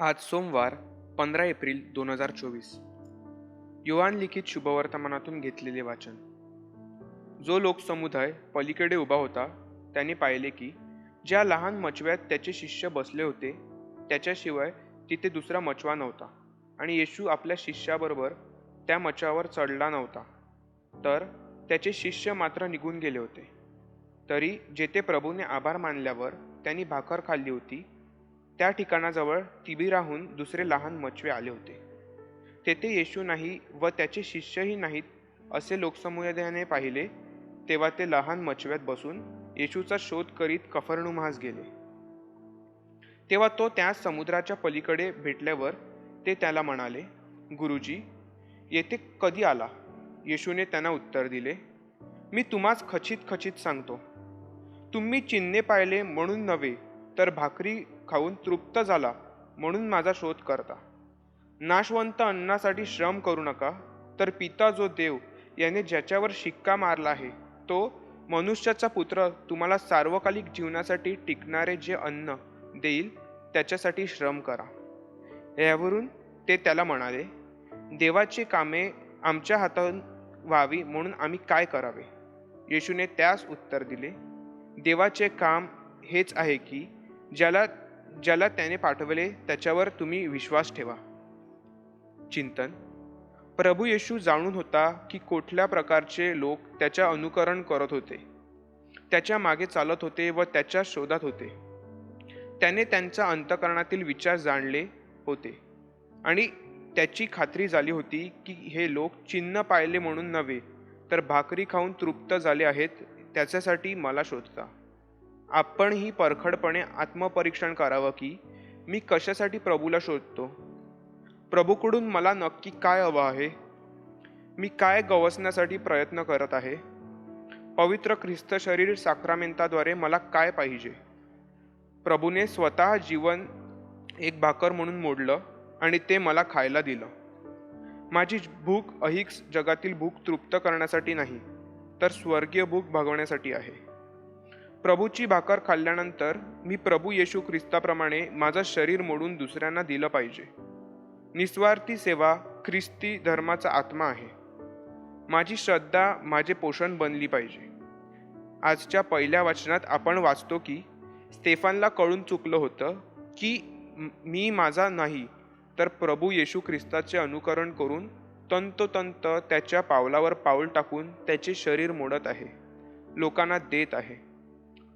आज सोमवार पंधरा एप्रिल दोन हजार चोवीस. युवान लिखित शुभवर्तमानातून घेतलेले वाचन. जो लोकसमुदाय पलीकडे उभा होता त्याने पाहिले की ज्या लहान मचव्यात त्याचे शिष्य बसले होते त्याच्याशिवाय तिथे दुसरा मचवा नव्हता आणि येशू आपल्या शिष्याबरोबर त्या मचावर चढला नव्हता. तर त्याचे शिष्य मात्र निघून गेले होते. तरी जेथे प्रभूने आभार मानल्यावर त्यांनी भाकर खाल्ली होती त्या ठिकाणाजवळ तिबिराहून दुसरे लहान मचवे आले होते. तेथे येशू नाही व त्याचे शिष्यही नाहीत असे लोकसमुदायाने पाहिले तेव्हा ते लहान मचव्यात बसून येशूचा शोध करीत कफरनुमास गेले. तेव्हा तो त्या समुद्राच्या पलीकडे भेटल्यावर ते त्याला म्हणाले गुरुजी येथे कधी आला? येशूने त्यांना उत्तर दिले मी तुम्हास खचित खचित सांगतो. तुम्ही चिन्हे पाहिले म्हणून नव्हे तर भाकरी खाऊन तृप्त झाला म्हणून माझा शोध करता. नाशवंत अन्नासाठी श्रम करू नका तर पिता जो देव याने ज्याच्यावर शिक्का मारला आहे तो मनुष्याचा पुत्र तुम्हाला सार्वकालिक जीवनासाठी टिकणारे जे अन्न देईल त्याच्यासाठी श्रम करा. यावरून ते त्याला म्हणाले देवाची कामे आमच्या हातातून व्हावी म्हणून आम्ही काय करावे? येशूने त्यास उत्तर दिले देवाचे काम हेच आहे की ज्याला ज्याला त्याने पाठवले त्याच्यावर तुम्ही विश्वास ठेवा. चिंतन. प्रभू येशू जाणून होता की कुठल्या प्रकारचे लोक त्याच्या अनुकरण करत होते. त्याच्यामागे चालत होते व त्याच्या शोधात होते. त्याने त्यांच्या अंतकरणातील विचार जाणले होते. आणि त्याची खात्री झाली होती की हे लोक चिन्ह पाहिले म्हणून नव्हे तर भाकरी खाऊन तृप्त झाले आहेत त्याच्यासाठी मला शोधता. आपणही परखडपणे आत्मपरीक्षण करावं की मी कशासाठी प्रभूला शोधतो? प्रभूकडून मला नक्की काय हवं आहे? मी काय गवसण्यासाठी प्रयत्न करत आहे? पवित्र ख्रिस्त शरीर साक्रामेंताद्वारे मला काय पाहिजे? प्रभूने स्वतः जीवन एक भाकर म्हणून मोडलं आणि ते मला खायला दिलं. माझी भूक अहिक जगातील भूक तृप्त करण्यासाठी नाही तर स्वर्गीय भूक भागवण्यासाठी आहे. प्रभूची भाकर खाल्ल्यानंतर मी प्रभू येशू ख्रिस्ताप्रमाणे माझं शरीर मोडून दुसऱ्यांना दिलं पाहिजे. निस्वार्थी सेवा ख्रिस्ती धर्माचा आत्मा आहे. माझी श्रद्धा माझे पोषण बनली पाहिजे. आजच्या पहिल्या वाचनात आपण वाचतो की स्टेफानला कळून चुकलं होतं की मी माझा नाही तर प्रभू येशू ख्रिस्ताचे अनुकरण करून तंतोतंत त्याच्या पावलावर पाऊल टाकून त्याचे शरीर मोडत आहे. लोकांना देत आहे.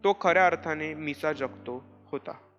तो खऱ्या अर्थाने मिसा जगतो होता.